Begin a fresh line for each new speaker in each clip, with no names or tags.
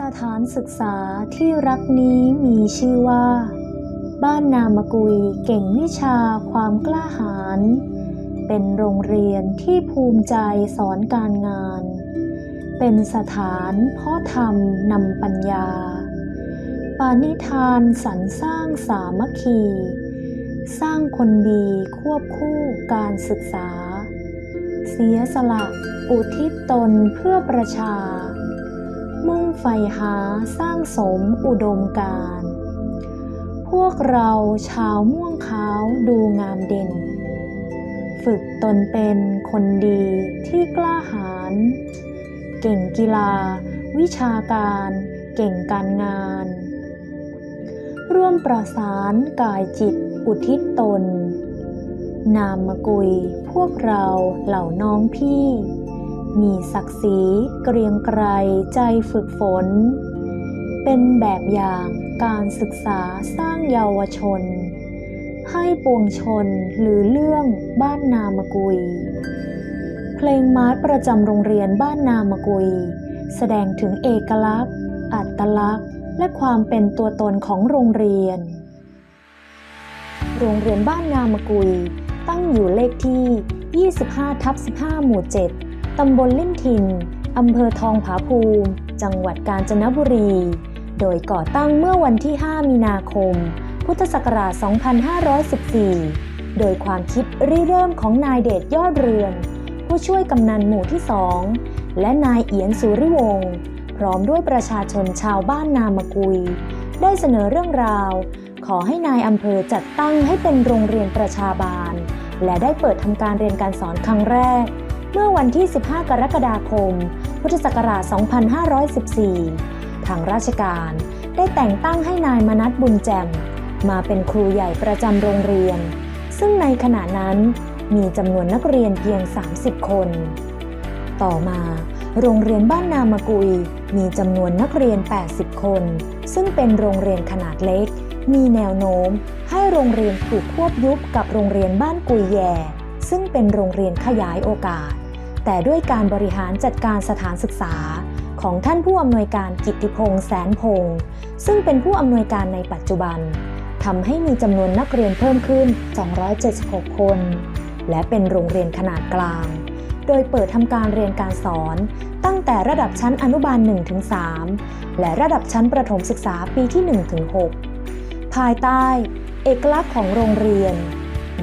สถานศึกษาที่รักนี้มีชื่อว่า บ้านนามกุยเก่งวิชาความกล้าหาญเป็นโรงเรียนที่ภูมิใจสอนการงาน เป็นสถานเพ่อธรรมนำปัญญา ปานิธานสรรสร้างสามัคคี สร้างคนดีควบคู่การศึกษา เสียสละอุทิศตนเพื่อประชา ใฝ่หาสร้างสมอุดมการ พวกเราชาวม่วงขาวดูงามเด่น ฝึกตนเป็นคนดีที่กล้าหาญ เก่งกีฬา วิชาการ เก่งการงาน ร่วมประสานกายจิตอุทิศตน นามกุยพวกเราเหล่าน้องพี่ มีศักดิ์ศรีเกรียงไกรใจฝึกฝน เป็นแบบอย่างการศึกษาสร้างเยาวชน ให้ปวงชนหรือเรื่องบ้านนามกุย เพลงมาร์ชประจำโรงเรียนบ้านนามกุย แสดงถึงเอกลักษณ์ อัตลักษณ์ และความเป็นตัวตนของโรงเรียน โรงเรียนบ้านนามกุยตั้งอยู่เลขที่ 25ทับ15 หมู่ 7 ตำบลลิ่นทินอำเภอทองผาภูมิ จังหวัดกาญจนบุรี โดยก่อตั้งเมื่อวันที่ 5 มีนาคม พุทธศักราช 2514 โดยความคิดริเริ่มของนายเดชยอดเรือน ผู้ช่วยกำนันหมู่ที่2และนายเอียนสุริวงศ์ พร้อมด้วยประชาชนชาวบ้านนามกุย ได้เสนอเรื่องราว ขอให้นายอำเภอจัดตั้งให้เป็นโรงเรียนประชาบาล และได้เปิดทำการเรียนการสอนครั้งแรก เมื่อวันที่ 15 กรกฎาคม พุทธศักราช 2514 ทางราชการได้แต่งตั้งให้นายมนัสบุญแจมมาเป็นครูใหญ่ประจำโรงเรียน ซึ่งในขณะนั้นมีจำนวนนักเรียนเพียง 30 คน ต่อมาโรงเรียนบ้านนามกุยมีจำนวนนักเรียน 80 คน ซึ่งเป็นโรงเรียนขนาดเล็ก มีแนวโน้มให้โรงเรียนถูกควบยุบกับโรงเรียนบ้านกุยแย่ซึ่งเป็นโรงเรียนขยายโอกาส แต่ด้วยการบริหารจัดการสถานศึกษา ของท่านผู้อำนวยการกิติพงษ์แสนพงษ์ซึ่งเป็นผู้อำนวยการในปัจจุบันทำให้มีจำนวนนักเรียนเพิ่มขึ้น 276 คน และเป็นโรงเรียนขนาดกลาง โดยเปิดทำการเรียนการสอนตั้งแต่ระดับชั้นอนุบาล 1-3 และระดับชั้นประถมศึกษาปีที่ 1-6 ภายใต้ เอกลักษณ์ของโรงเรียน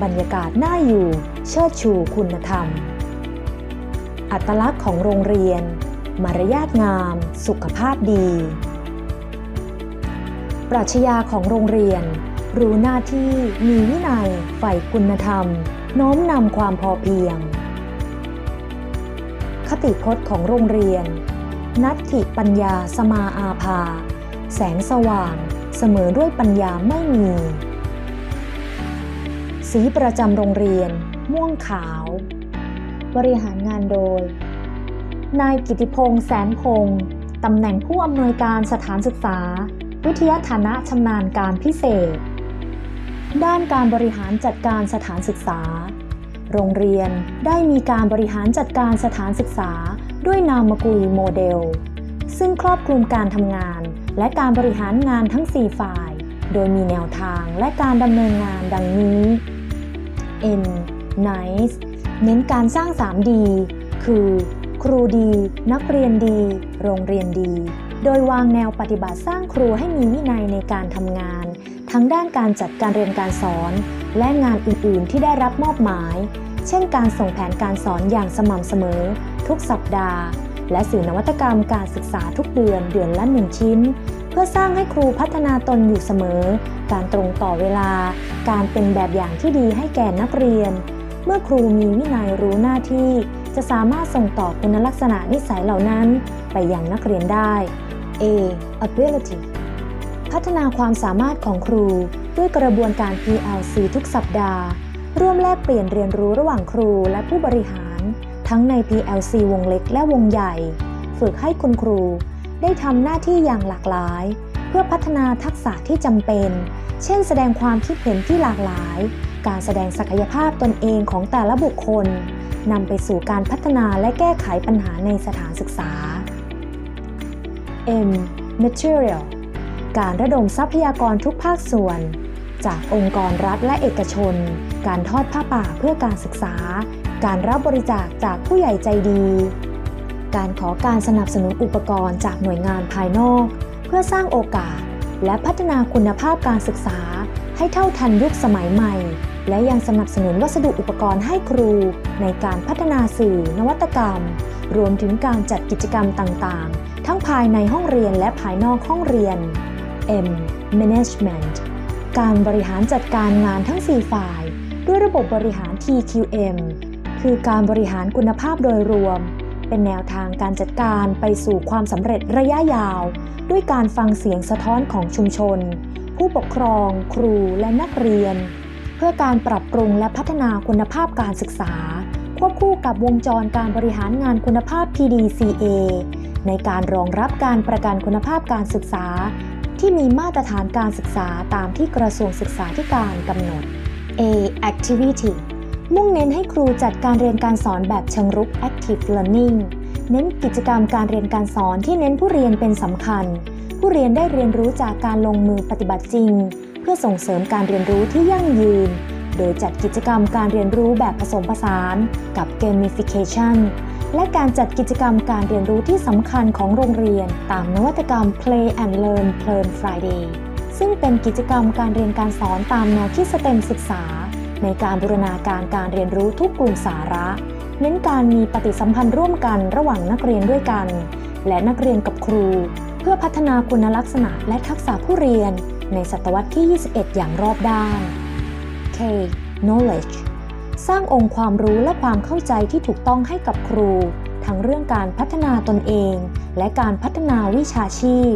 บรรยากาศน่าอยู่ เชิดชูคุณธรรม อัตลักษณ์ของโรงเรียน มารยาทงาม สุขภาพดี ปรัชญาของโรงเรียน รู้หน้าที่มีวินัยใฝ่คุณธรรม น้อมนำความพอเพียง คติพจน์ของโรงเรียน นัตถิปัญญาสมาอาภา แสงสว่างเสมอด้วยปัญญาไม่มี สีประจำโรงเรียน ม่วงขาว บริหารงานโดย นายกิติพงษ์แสนพงษ์ตำแหน่งผู้อำนวยการสถานศึกษา วิทยาฐานะชำนาญการพิเศษ ด้านการบริหารจัดการสถานศึกษา โรงเรียนได้มีการบริหารจัดการสถานศึกษา ด้วยนามกุยโมเดล ซึ่งครอบคลุมการทำงาน และการบริหารงานทั้ง 4 ฝ่าย โดยมีแนวทางและการดำเนินงานดังนี้ N Nice เน้นการสร้าง 3D คือ ครูดี นักเรียนดี โรงเรียนดี โดยวางแนวปฏิบัติสร้างครูให้มีวินัยในการทำงาน ทั้งด้านการจัดการเรียนการสอน และงานอื่น ๆ ที่ได้รับมอบหมาย เช่น การส่งแผนการสอนอย่างสม่ำเสมอ ทุกสัปดาห์ และสื่อนวัตกรรมการศึกษาทุกเดือนเดือนละหนึ่งชิ้น เพื่อสร้างให้ครูพัฒนาตนอยู่เสมอ การตรงต่อเวลา การเป็นแบบอย่างที่ดีให้แก่นักเรียน มื่อครูมีวินัยรู้หน้าที่ จะสามารถส่งต่อคุณลักษณะนิสัยเหล่านั้น ไปยังนักเรียนได้ A ability พัฒนาความสามารถของครูด้วยกระบวนการ PLC ทุกสัปดาห์ ร่วมแลกเปลี่ยนเรียนรู้ระหว่างครูและผู้บริหาร ทั้งใน PLC วงเล็กและวงใหญ่ ฝึกให้คุณครู ได้ทำหน้าที่อย่างหลากหลาย เพื่อพัฒนาทักษะที่จำเป็น เช่น แสดงความคิดเห็นที่หลากหลาย การแสดงศักยภาพตนเองของแต่ละบุคคลนำไปสู่การพัฒนาและแก้ไขปัญหาในสถานศึกษา M material การระดมทรัพยากรทุกภาคส่วน จากองค์กรรัฐและเอกชน การทอดผ้าป่าเพื่อการศึกษา การรับบริจาคจากผู้ใหญ่ใจดี การขอการสนับสนุนอุปกรณ์จากหน่วยงานภายนอก เพื่อสร้างโอกาส และพัฒนาคุณภาพการศึกษาให้เท่าทันยุคสมัยใหม่ และยังสนับสนุนวัสดุอุปกรณ์ให้ครู ในการพัฒนาสื่อ นวัตกรรม รวมถึงการจัดกิจกรรมต่างๆ ทั้งภายในห้องเรียนและภายนอกห้องเรียน M Management การบริหารจัดการงานทั้ง 4 ฝ่าย ด้วยระบบบริหาร TQM คือการบริหารคุณภาพโดยรวม เป็นแนวทางการจัดการไปสู่ความสำเร็จระยะยาว ด้วยการฟังเสียงสะท้อนของชุมชน ผู้ปกครอง ครูและนักเรียน เพื่อการปรับปรุงและพัฒนาคุณภาพการศึกษา ควบคู่กับวงจรการบริหารงานคุณภาพ PDCA ในการรองรับการประกันคุณภาพการศึกษา ที่มีมาตรฐานการศึกษาตามที่กระทรวงศึกษาธิการกำหนด A activity มุ่งเน้นให้ครูจัดการเรียนการสอนแบบเชิงรุก active learning เน้นกิจกรรมการเรียนการสอนที่เน้นผู้เรียนเป็นสำคัญ ผู้เรียนได้เรียนรู้จากการลงมือปฏิบัติจริง เพื่อส่งเสริมการเรียนรู้ที่ยั่งยืน โดยจัดกิจกรรมการเรียนรู้แบบผสมผสานกับ gamification และการจัดกิจกรรมการเรียนรู้ที่สำคัญของโรงเรียนตามนวัตกรรม Play and Learn เพลิน Friday ซึ่งเป็นกิจกรรมการเรียนการสอนตามแนวคิดสเต็มศึกษา ในการบูรณาการการเรียนรู้ทุกกลุ่มสาระ เน้นการมีปฏิสัมพันธ์ร่วมกันระหว่างนักเรียนด้วยกัน และนักเรียนกับครู เพื่อพัฒนาคุณลักษณะและทักษะผู้เรียน ในศตวรรษที่ 21 อย่างรอบด้าน K knowledge สร้างองค์ความรู้และความเข้าใจที่ถูกต้องให้กับครู ทั้งเรื่องการพัฒนาตนเอง และการพัฒนาวิชาชีพ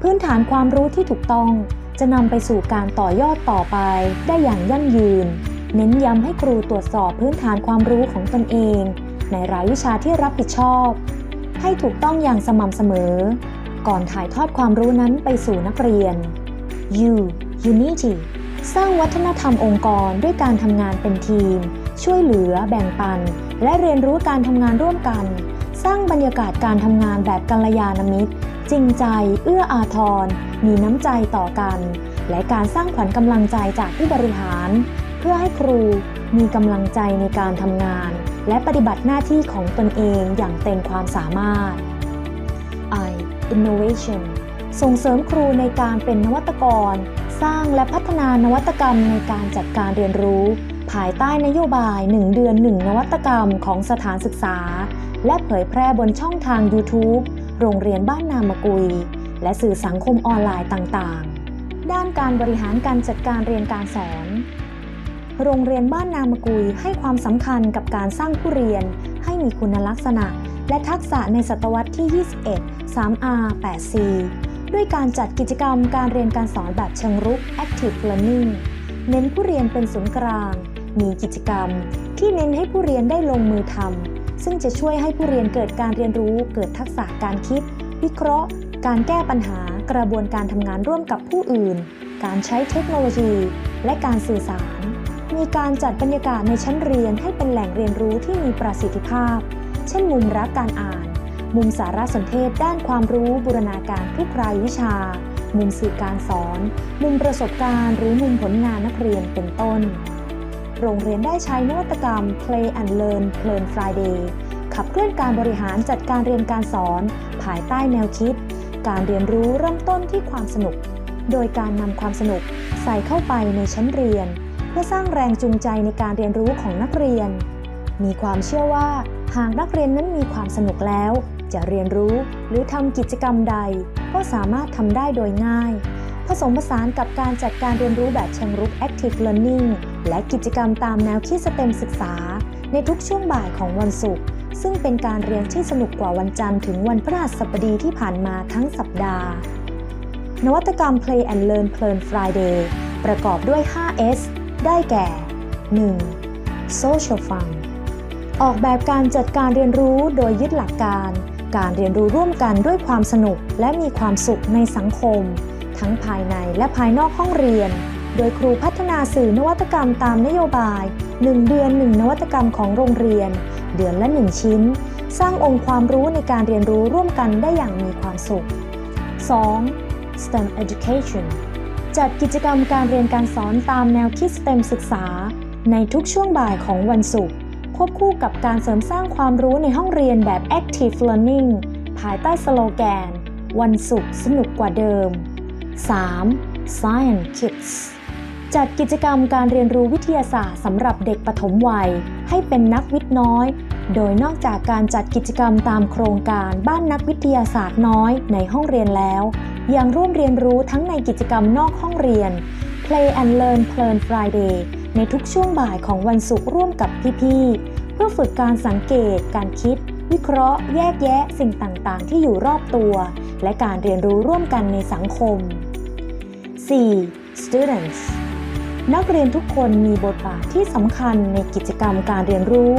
พื้นฐานความรู้ที่ถูกต้องจะนำไปสู่การต่อยอดต่อไปได้อย่างยั่งยืน เน้นย้ำให้ครูตรวจสอบพื้นฐานความรู้ของตนเอง ในรายวิชาที่รับผิดชอบ ให้ถูกต้องอย่างสม่ำเสมอ ก่อนถ่ายทอดความรู้นั้นไปสู่นักเรียน U Unity สร้างวัฒนธรรมองค์กรด้วยการทำงานเป็นทีม ช่วยเหลือ แบ่งปัน และเรียนรู้การทำงานร่วมกัน สร้างบรรยากาศการทำงานแบบกัลยาณมิตร จริงใจ เอื้ออาทร มีน้ำใจต่อกัน และการสร้างขวัญกำลังใจจากผู้บริหาร เพื่อให้ครูมีกำลังใจในการทำงาน และปฏิบัติหน้าที่ของตนเองอย่างเต็มความสามารถ I Innovation ส่งเสริมครูในการเป็นนวัตกร สร้างและพัฒนานวัตกรรมในการจัดการเรียนรู้ ภายใต้นโยบาย 1 เดือน 1 นวัตกรรมของสถานศึกษา และเผยแพร่บนช่องทาง YouTube โรงเรียนบ้านนามกุย และสื่อสังคมออนไลน์ต่างๆ ด้านการบริหารการจัดการเรียนการสอน โรงเรียนบ้านนามกุยให้ความสำคัญกับการสร้างผู้เรียน ให้มีคุณลักษณะ และทักษะในศตวรรษที่ 21 3R 8C ด้วยการจัดกิจกรรมการเรียนการสอนแบบเชิงรุก Active Learning เน้นผู้เรียนเป็นศูนย์กลาง มีกิจกรรม ที่เน้นให้ผู้เรียนได้ลงมือทำซึ่งจะช่วยให้ผู้เรียนเกิดการเรียนรู้ เกิดทักษะการคิด วิเคราะห์ การแก้ปัญหา กระบวนการทำงานร่วมกับผู้อื่น การใช้เทคโนโลยี และการสื่อสาร มีการจัดบรรยากาศในชั้นเรียนให้เป็นแหล่งเรียนรู้ที่มีประสิทธิภาพ เช่นมุมรักการอ่าน มุมสารสนเทศด้านความรู้บูรณาการทุกรายวิชา มุมสื่อการสอน มุมประสบการณ์หรือมุมผลงานนักเรียนเป็นต้น โรงเรียนได้ใช้นวัตกรรม Play and Learn เพลิน Friday ขับเคลื่อนการบริหารจัดการเรียนการสอน ภายใต้แนวคิด การเรียนรู้เริ่มต้นที่ความสนุก โดยการนำความสนุกใส่เข้าไปในชั้นเรียน เพื่อสร้างแรงจูงใจในการเรียนรู้ของนักเรียน มีความเชื่อว่าหากนักเรียนนั้นมีความสนุกแล้ว จะเรียนรู้หรือทำกิจกรรมใด ก็สามารถทำได้โดยง่าย ผสมผสานกับการจัดการเรียนรู้แบบเชิงรุก Active Learning และกิจกรรมตามแนวคิดสเต็มศึกษา ในทุกช่วงบ่ายของวันศุกร์ซึ่งเป็นการเรียนที่สนุกกว่าวันจันทร์ถึงวันพฤหัสบดีที่ผ่านมาทั้งสัปดาห์ นวัตกรรม Play and Learn เพลิน Friday ประกอบด้วย 5S ได้แก่ 1. Social Fun ออกแบบการจัดการเรียนรู้โดยยึดหลักการ การเรียนรู้ร่วมกันด้วยความสนุกและมีความสุขในสังคม ทั้งภายในและภายนอกห้องเรียน โดยครูพัฒนาสื่อนวัตกรรมตามนโยบาย 1 เดือน 1 นวัตกรรมของโรงเรียน เดือนละ 1 ชิ้น สร้างองค์ความรู้ในการเรียนรู้ร่วมกันได้อย่างมีความสุข 2. STEM Education จัดกิจกรรมการเรียนการสอนตามแนวคิด STEM ศึกษา ในทุกช่วงบ่ายของวันศุกร์ ควบคู่กับการเสริมสร้างความรู้ในห้องเรียนแบบ Active Learning ภายใต้สโลแกน วันศุกร์สนุกกว่าเดิม 3. Science Kids จัดกิจกรรมการเรียนรู้วิทยาศาสตร์สำหรับเด็กปฐมวัย ให้เป็นนักวิทย์น้อย โดยนอกจากการจัดกิจกรรมตามโครงการบ้านนักวิทยาศาสตร์น้อยในห้องเรียนแล้ว ยังร่วมเรียนรู้ทั้งในกิจกรรมนอกห้องเรียน Play and Learn เพลิน Friday ในทุกช่วงบ่ายของวันศุกร์ร่วมกับพี่ๆ เพื่อฝึกการสังเกต การคิด วิเคราะห์ แยกแยะสิ่งต่างๆ ที่อยู่รอบตัว และการเรียนรู้ร่วมกันในสังคม 4. Students นักเรียนทุกคนมีบทบาทที่สำคัญในกิจกรรมการเรียนรู้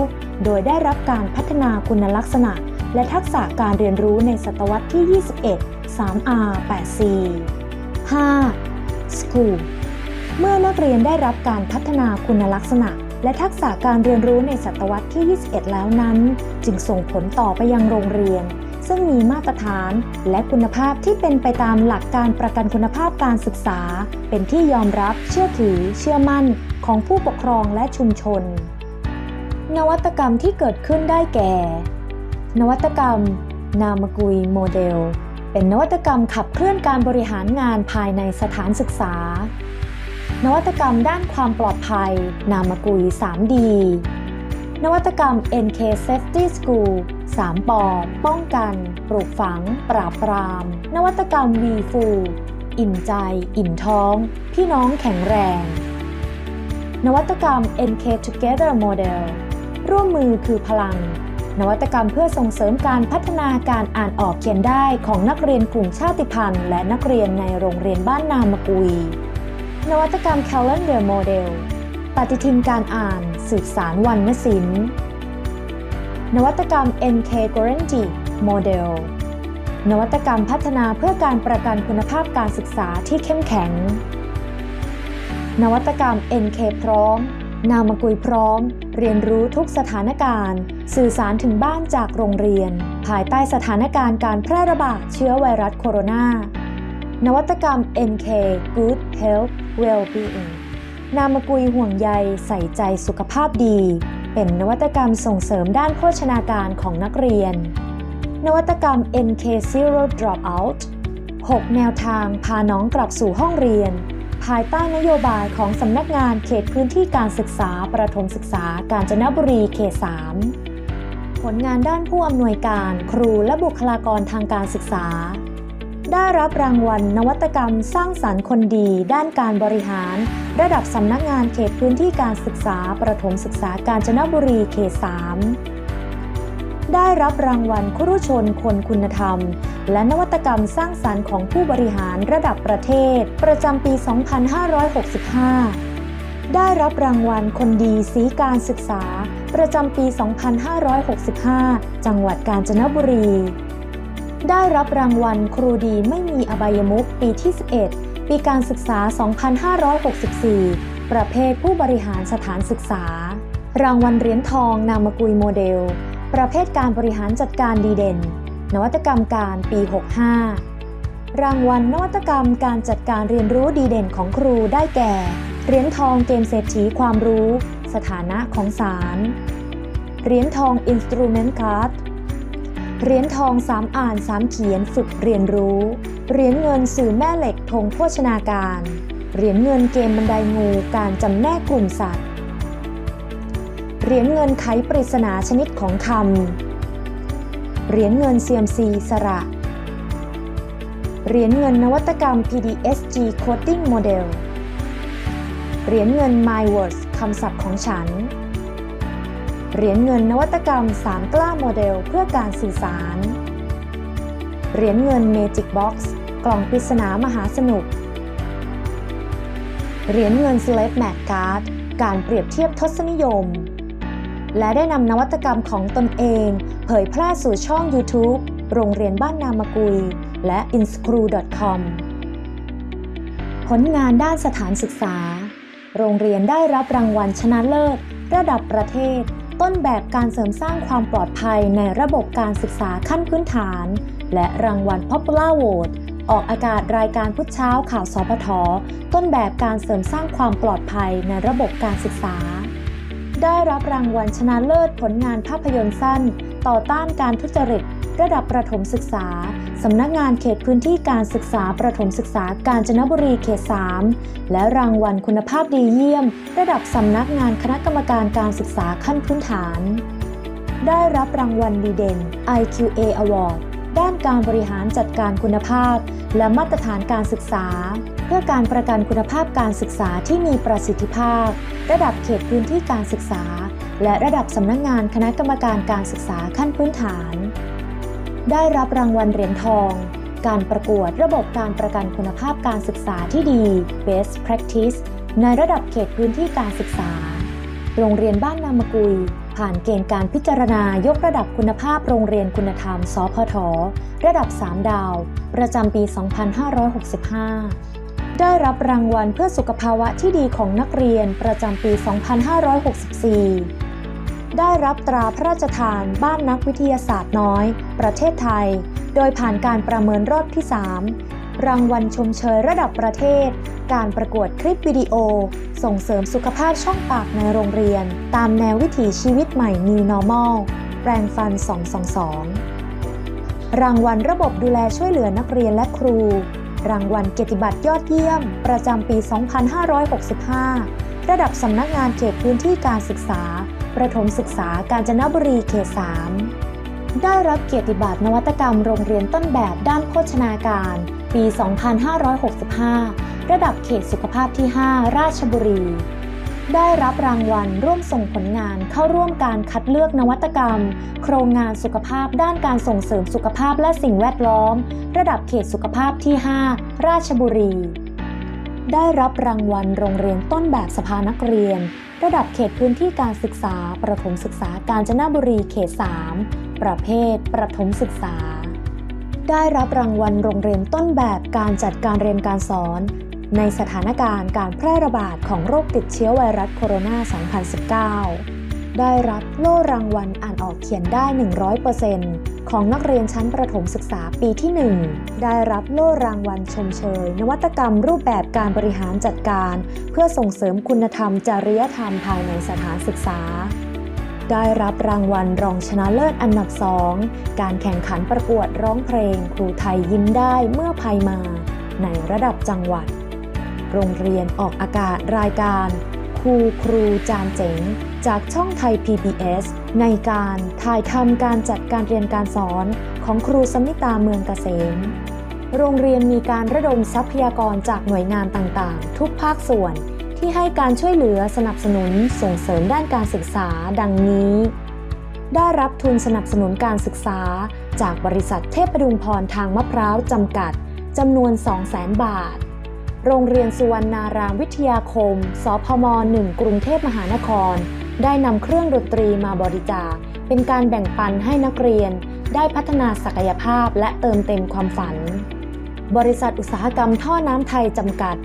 โดยได้รับการพัฒนาคุณลักษณะ และทักษะการเรียนรู้ในศตวรรษที่ 21 3R 8C 5. School เมื่อนักเรียนได้รับการพัฒนาคุณลักษณะ และทักษะการเรียนรู้ในศตวรรษที่ 21 แล้วนั้น จึงส่งผลต่อไปยังโรงเรียน ซึ่งมีมาตรฐานและคุณภาพที่เป็นไปตามหลักการประกันคุณภาพการศึกษา เป็นที่ยอมรับเชื่อถือ เชื่อมั่นของผู้ปกครองและชุมชน นวัตกรรมที่เกิดขึ้นได้แก่ นวัตกรรม นามกุยโมเดล เป็นนวัตกรรมขับเคลื่อนการบริหารงานภายในสถานศึกษา นวัตกรรมด้านความปลอดภัย นามกุย 3D นวัตกรรม NK Safety School 3ปอป้องกัน ปลูกฝัง ปราบปราม นวัตกรรม V f o o อิ่มใจ อิ่มท้อง พี่น้องแข็งแรง นวัตกรรม NK Together Model ร่วมมือคือพลัง นวัตกรรมเพื่อส่งเสริมการพัฒนาการอ่านออกเขียนได้ของนักเรียนกลุ่มชาติพันธุ์ และนักเรียนในโรงเรียนบ้านนามกุย นวัตกรรม Calendar Model ปฏิทินการอ่านสืบสารวรรณศิลป์ นวัตกรรม NK Guarantee Model นวัตกรรมพัฒนาเพื่อการประกันคุณภาพการศึกษาที่เข้มแข็ง นวัตกรรม NK พร้อม นามกุยพร้อม เรียนรู้ทุกสถานการณ์ สื่อสารถึงบ้านจากโรงเรียน ภายใต้สถานการณ์การแพร่ระบาดเชื้อไวรัสโคโรนา นวัตกรรม NK Good Health Well-being นามกุยห่วงใยใส่ใจสุขภาพดี เป็นนวัตกรรมส่งเสริมด้านโภชนาการของนักเรียน นวัตกรรม NK Zero Dropout 6 แนวทางพาน้องกลับสู่ห้องเรียน ภายใต้นโยบายของสำนักงานเขตพื้นที่การศึกษาประถมศึกษา กาญจนบุรีเขต 3 ผลงานด้านผู้อำนวยการ ครูและบุคลากรทางการศึกษา ได้รับรางวัลนวัตกรรมสร้างสรรค์คนดี ด้านการบริหาร ระดับสำนักงานเขตพื้นที่การศึกษา ประถมศึกษากาญจนบุรีเขต 3 ได้รับรางวัลครุชนคนคุณธรรม และนวัตกรรมสร้างสรรค์ของผู้บริหารระดับประเทศ ประจำปี 2565 ได้รับรางวัลคนดีสีการศึกษา ประจำปี 2565 จังหวัดกาญจนบุรี ได้รับรางวัลครูดีไม่มีอบายมุขปีที่ 11 ปีการศึกษา 2564 ประเภทผู้บริหารสถานศึกษา รางวัลเหรียญทองนามกุยโมเดล ประเภทการบริหารจัดการดีเด่น นวัตกรรมการปี 65 รางวัลนวัตกรรมการจัดการเรียนรู้ดีเด่นของครูได้แก่ เหรียญทองเกมเศรษฐีความรู้ สถานะของศาลเหรียญทอง Instrument Card เหรียญทองสามอ่านสามเขียนฝึกเรียนรู้ เหรียญเงินสื่อแม่เหล็กธงโภชนาการ เหรียญเงินเกมบันไดงูการจำแนกกลุ่มสัตว์ เหรียญเงินไขปริศนาชนิดของคำ เหรียญเงิน CMC สระ เหรียญเงินนวัตกรรม PDSG Coding Model เหรียญเงิน MyWords คำศัพท์ของฉัน เหรียญเงินนวัตกรรม 3 กล้าโมเดลเพื่อการสื่อสาร เหรียญเงิน Magic Box กซ์กล่องปริศนามหาสนุก เหรียญเงิน Select Map Card การเปรียบเทียบทศนิยม และได้นำนวัตกรรมของตนเอง เผยแพร่สู่ช่อง YouTube โรงเรียนบ้านนามกุย และ inscrew.com ผลงานด้านสถานศึกษา โรงเรียนได้รับรางวัลชนะเลิศ ระดับประเทศ ต้นแบบการเสริมสร้างความปลอดภัยในระบบการศึกษาขั้นพื้นฐาน และรางวัล Popular Vote ออกอากาศรายการพุทธเช้าข่าวสพท ต้นแบบการเสริมสร้างความปลอดภัยในระบบการศึกษา ได้รับรางวัลชนะเลิศผลงานภาพยนตร์สั้น ต่อต้านการทุจริต ระดับประถมศึกษา สำนักงานเขตพื้นที่การศึกษาประถมศึกษากาญจนบุรีเขต 3 และรางวัลคุณภาพดีเยี่ยม ระดับสำนักงานคณะกรรมการการศึกษาขั้นพื้นฐาน ได้รับรางวัลดีเด่น IQA Award ด้านการบริหารจัดการคุณภาพ และมาตรฐานการศึกษา เพื่อการประกันคุณภาพการศึกษาที่มีประสิทธิภาพ ระดับเขตพื้นที่การศึกษา และระดับสำนักงานคณะกรรมการการศึกษาขั้นพื้นฐาน ได้รับรางวัลเหรียญทอง การประกวดระบบการประกันคุณภาพการศึกษาที่ดี Best Practice ในระดับเขตพื้นที่การศึกษา โรงเรียนบ้านนามกุย ผ่านเกณฑ์การพิจารณายกระดับคุณภาพโรงเรียนคุณธรรม สพท ระดับ 3 ดาว ประจำปี 2565 ได้รับรางวัลเพื่อสุขภาวะที่ดีของนักเรียนประจำปี 2564 ได้รับตราพระราชทานบ้านนักวิทยาศาสตร์น้อย ประเทศไทย โดยผ่านการประเมินรอบที่ 3 รางวัลชมเชยระดับประเทศ การประกวดคลิปวิดีโอ ส่งเสริมสุขภาพช่องปากในโรงเรียน ตามแนววิถีชีวิตใหม่ New Normal แปลงฟัน 222 รางวัลระบบดูแลช่วยเหลือนักเรียนและครู รางวัลเกียรติบัตรยอดเยี่ยม ประจำปี 2565 ระดับสำนักงานเขตพื้นที่การศึกษา ประถมศึกษากาญจนบุรีเขต 3 ได้รับเกียรติบัตรนวัตกรรมโรงเรียนต้นแบบด้านโภชนาการ ปี 2565 ระดับเขตสุขภาพที่ 5 ราชบุรี ได้รับรางวัลร่วมส่งผลงานเข้าร่วมการคัดเลือกนวัตกรรม โครงงานสุขภาพด้านการส่งเสริมสุขภาพและสิ่งแวดล้อม ระดับเขตสุขภาพที่ 5 ราชบุรีได้รับรางวัลโรงเรียนต้นแบบสภานักเรียน ระดับเขตพื้นที่การศึกษา ประถมศึกษากาญจนบุรีเขต 3 ประเภท ประถมศึกษา ได้รับรางวัลโรงเรียนต้นแบบการจัดการเรียนการสอน ในสถานการณ์การแพร่ระบาดของโรคติดเชื้อไวรัสโคโรนา 2019 ได้รับโล่รางวัลอ่านออกเขียนได้ 100%ของนักเรียนชั้นประถมศึกษาปีที่ 1 ได้รับโล่รางวัลชมเชย นวัตกรรมรูปแบบการบริหารจัดการ เพื่อส่งเสริมคุณธรรมจริยธรรมภายในสถานศึกษา ได้รับรางวัลรองชนะเลิศอันดับสองการแข่งขันประกวดร้องเพลง ครูไทยยิ้มได้เมื่อภัยมา ในระดับจังหวัด โรงเรียนออกอากาศรายการ ครูครูจานเจ๋ง จากช่องไทย PBS ในการถ่ายทำการจัดการเรียนการสอนของครูสมิตาเมืองเกษม โรงเรียนมีการระดมทรัพยากรจากหน่วยงานต่างๆ ทุกภาคส่วนที่ให้การช่วยเหลือสนับสนุนส่งเสริมด้านการศึกษาดังนี้ ได้รับทุนสนับสนุนการศึกษา จากบริษัทเทพดุงพรทางมะพร้าวจำกัดจำนวน 200,000 บาท โรงเรียนสุวรรณารามวิทยาคม สพม 1 กรุงเทพมหานคร ได้นำเครื่องดนตรีมาบริจาค เป็นการแบ่งปันให้นักเรียน ได้พัฒนาศักยภาพและเติมเต็มความฝัน บริษัทอุตสาหกรรมท่อน้ำไทยจำกัด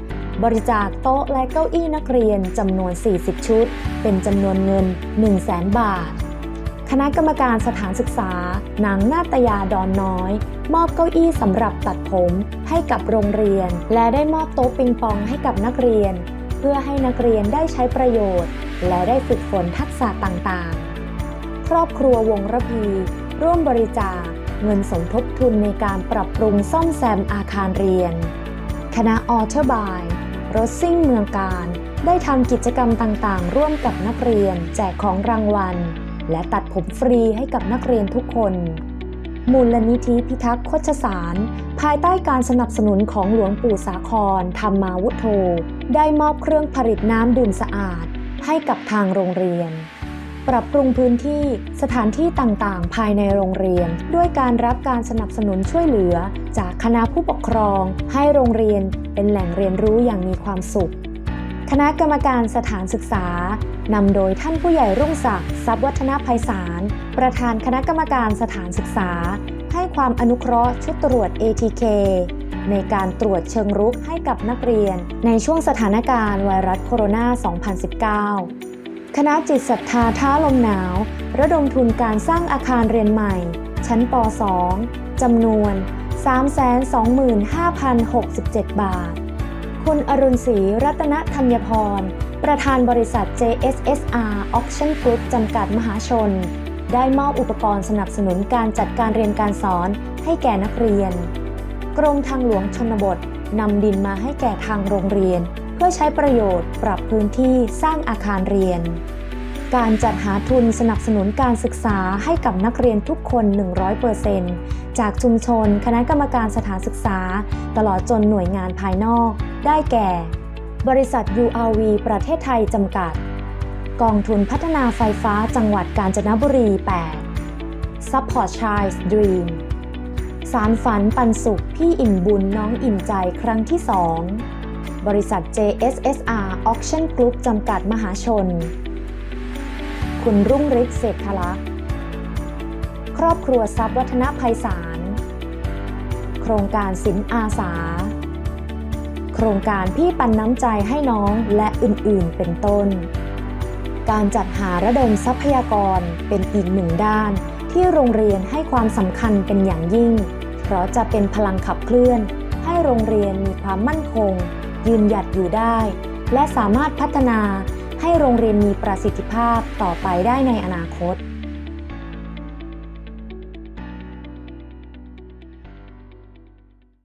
บริจาคโต๊ะและเก้าอี้นักเรียนจำนวน 40 ชุด เป็นจำนวนเงิน 100,000บาท คณะกรรมการสถานศึกษา หนังนาตยาดอนน้อย มอบเก้าอี้สำหรับตัดผมให้กับโรงเรียน และได้มอบโต๊ะปิงปองให้กับนักเรียน เพื่อให้นักเรียนได้ใช้ประโยชน์ และได้ฝึกฝนทักษะต่างๆ ครอบครัววงระพี ร่วมบริจาคเงินสมทบทุนในการปรับปรุงซ่อมแซมอาคารเรียน คณะออเทอร์บายรถซิ่งเมืองการ ได้ทำกิจกรรมต่างๆ ร่วมกับนักเรียน แจกของรางวัล และตัดผมฟรีให้กับนักเรียนทุกคน มูลนิธิพิทักษ์โคชสาร ภายใต้การสนับสนุนของหลวงปู่สาคร ธรรมาวุโธ ได้มอบเครื่องผลิตน้ำดื่มสะอาด ให้กับทางโรงเรียน ปรับปรุงพื้นที่สถานที่ต่างๆ ภายในโรงเรียน ด้วยการรับการสนับสนุนช่วยเหลือ จากคณะผู้ปกครอง ให้โรงเรียนเป็นแหล่งเรียนรู้อย่างมีความสุข คณะกรรมการสถานศึกษานำโดยท่านผู้ใหญ่รุ่งศักดิ์ทรัพย์วัฒนภัยสาร ประธานคณะกรรมการสถานศึกษา ให้ความอนุเคราะห์ชุดตรวจ ATK ในการตรวจเชิงรุกให้กับนักเรียน ในช่วงสถานการณ์ไวรัสโคโรนา 2019 คณะจิตศรัทธาท้าลมหนาว ระดมทุนการสร้างอาคารเรียนใหม่ ชั้นป .2 จำนวน 325,067 บาท คุณอรุณศรีรัตนธัญพร ประธานบริษัท JSSR Auction Group จำกัดมหาชน ได้มอบอุปกรณ์สนับสนุนการจัดการเรียนการสอนให้แก่นักเรียน กรมทางหลวงชนบทนำดินมาให้แก่ทางโรงเรียน เพื่อใช้ประโยชน์ปรับพื้นที่สร้างอาคารเรียน การจัดหาทุนสนับสนุนการศึกษาให้กับนักเรียนทุกคน 100% จากชุมชน คณะกรรมการสถานศึกษา ตลอดจนหน่วยงานภายนอก ได้แก่ บริษัท URV ประเทศไทยจำกัด กองทุนพัฒนาไฟฟ้าจังหวัดกาญจนบุรี 8 Support Child's Dream สารฝันปันสุข พี่อิ่มบุญน้องอิ่มใจครั้งที่ 2 บริษัท JSSR Auction Group จำกัดมหาชน คุณรุ่งฤทธิ์เศรษฐลักษ์ ครอบครัวทรัพย์วัฒนภัยสารโครงการสินอาสา โครงการพี่ปันน้ำใจให้น้องและอื่นๆเป็นต้น การจัดหาระดมทรัพยากรเป็นอีกหนึ่งด้าน ที่โรงเรียนให้ความสำคัญเป็นอย่างยิ่ง เพราะจะเป็นพลังขับเคลื่อน ให้โรงเรียนมีความมั่นคง ยืนหยัดอยู่ได้ และสามารถพัฒนาให้โรงเรียนมีประสิทธิภาพต่อไปได้ในอนาคต